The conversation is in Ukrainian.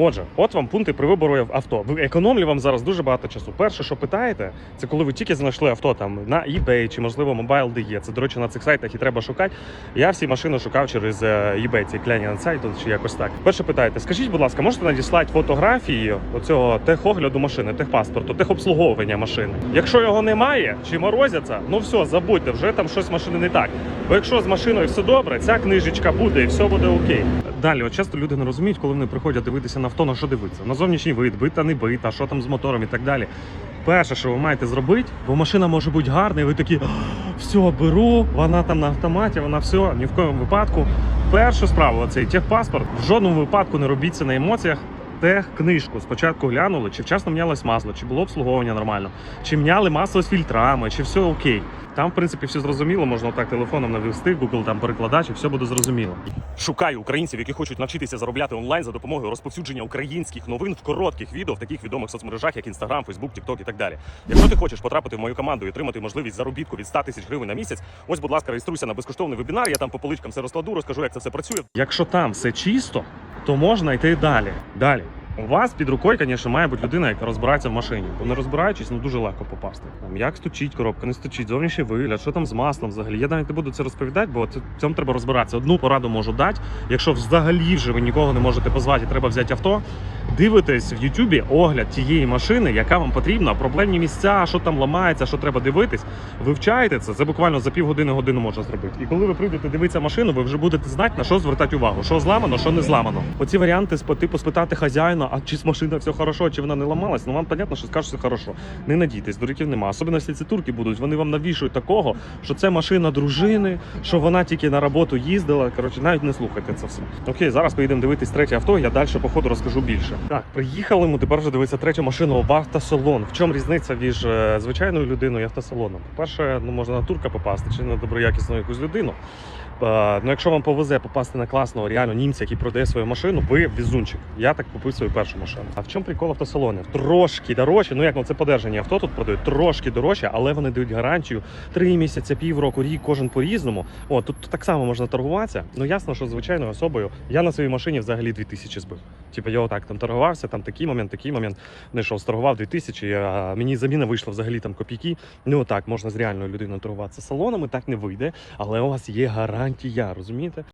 Отже, от вам пункти при вибору авто. Ви економлю вам зараз дуже багато часу. Перше, що питаєте, це коли ви тільки знайшли авто там на eBay чи можливо Mobile.de. Це, до речі, на цих сайтах і треба шукати. Я всі машини шукав через е, eBay, цей клянін сайт чи якось так. Перше питаєте, скажіть, будь ласка, можете надіслати фотографії оцього техогляду машини, техпаспорту, техобслуговування машини? Якщо його немає чи морозяться, ну все, забудьте, вже там щось машини не так. Бо якщо з машиною все добре, ця книжечка буде і все буде окей. Далі, от часто люди не розуміють, коли вони приходять дивитися на авто, на що дивитися. На зовнішній вид, бита, не бита, що там з мотором і так далі. Перше, що ви маєте зробити, бо машина може бути гарна, і ви такі все, беру, вона там на автоматі, вона все, ні в коєму випадку. Першу справу, оцей техпаспорт, в жодному випадку не робіть це на емоціях. Техкнижку спочатку глянули, чи вчасно мінялось масло, чи було обслуговування нормально, чи міняли масло з фільтрами, чи все окей. Там, в принципі, все зрозуміло, можна так телефоном навести, Google там перекладач, і все буде зрозуміло. Шукаю українців, які хочуть навчитися заробляти онлайн за допомогою розповсюдження українських новин в коротких відео в таких відомих соцмережах, як Instagram, Facebook, TikTok і так далі. Якщо ти хочеш потрапити в мою команду і отримати можливість заробітку від 100 тисяч гривень на місяць, ось, будь ласка, реєструйся на безкоштовний вебінар. Я там по поличкам все розкладу, розкажу, як це все працює. Якщо там все чисто, то можна йти далі. Далі. У вас під рукою, звісно, має бути людина, яка розбирається в машині. Бо не розбираючись, ну дуже легко попасти. Там як стучить коробка, не стучить, зовнішній вигляд, що там з маслом взагалі. Я навіть не буду це розповідати, бо це цьому треба розбиратися. Одну пораду можу дати. Якщо взагалі вже ви нікого не можете позвати, і треба взяти авто. Дивитесь в Ютубі огляд тієї машини, яка вам потрібна, проблемні місця, що там ламається, що треба дивитись. Вивчаєте це. Це буквально за півгодини годину можна зробити. І коли ви прийдете дивитися машину, ви вже будете знати на що звертати увагу, що зламано, що не зламано. Оці варіанти з типу спитати хазяїна, а чи з машина все хорошо, чи вона не ламалась. Ну вам понятно, що скажуть, все хорошо. Не надійтесь, дуриків нема. Особливо, якщо ці турки будуть, вони вам навішують такого, що це машина дружини, що вона тільки на роботу їздила. Коротше, навіть не слухайте це все. Окей, зараз поїдемо дивитись третє авто. Я далі по ходу розкажу більше. Так, приїхали ми тепер вже дивитися третю машину в автосалон. В чому різниця між е, звичайною людиною і автосалоном? По-перше, ну можна на турка попасти чи на доброякісну якусь людину. Е, Ну, якщо вам повезе попасти на класного реально німця, який продає свою машину, ви візунчик. Я так купив свою першу машину. А в чому прикол автосалонів? Трошки дорожче. Ну як ну це подержані авто тут продають трошки дорожче, але вони дають гарантію три місяці, півроку, рік, кожен по-різному. О, тут так само можна торгуватися. Ну ясно, що звичайною особою я на своїй машині взагалі 2000 збив. Типу я отак там торгувався, там такий момент, такий момент. Не йшов, сторгував 2000, а мені заміна вийшла взагалі там копійки. Ну отак можна з реальною людиною торгуватися салонами, так не вийде, але у вас є гарантія, розумієте?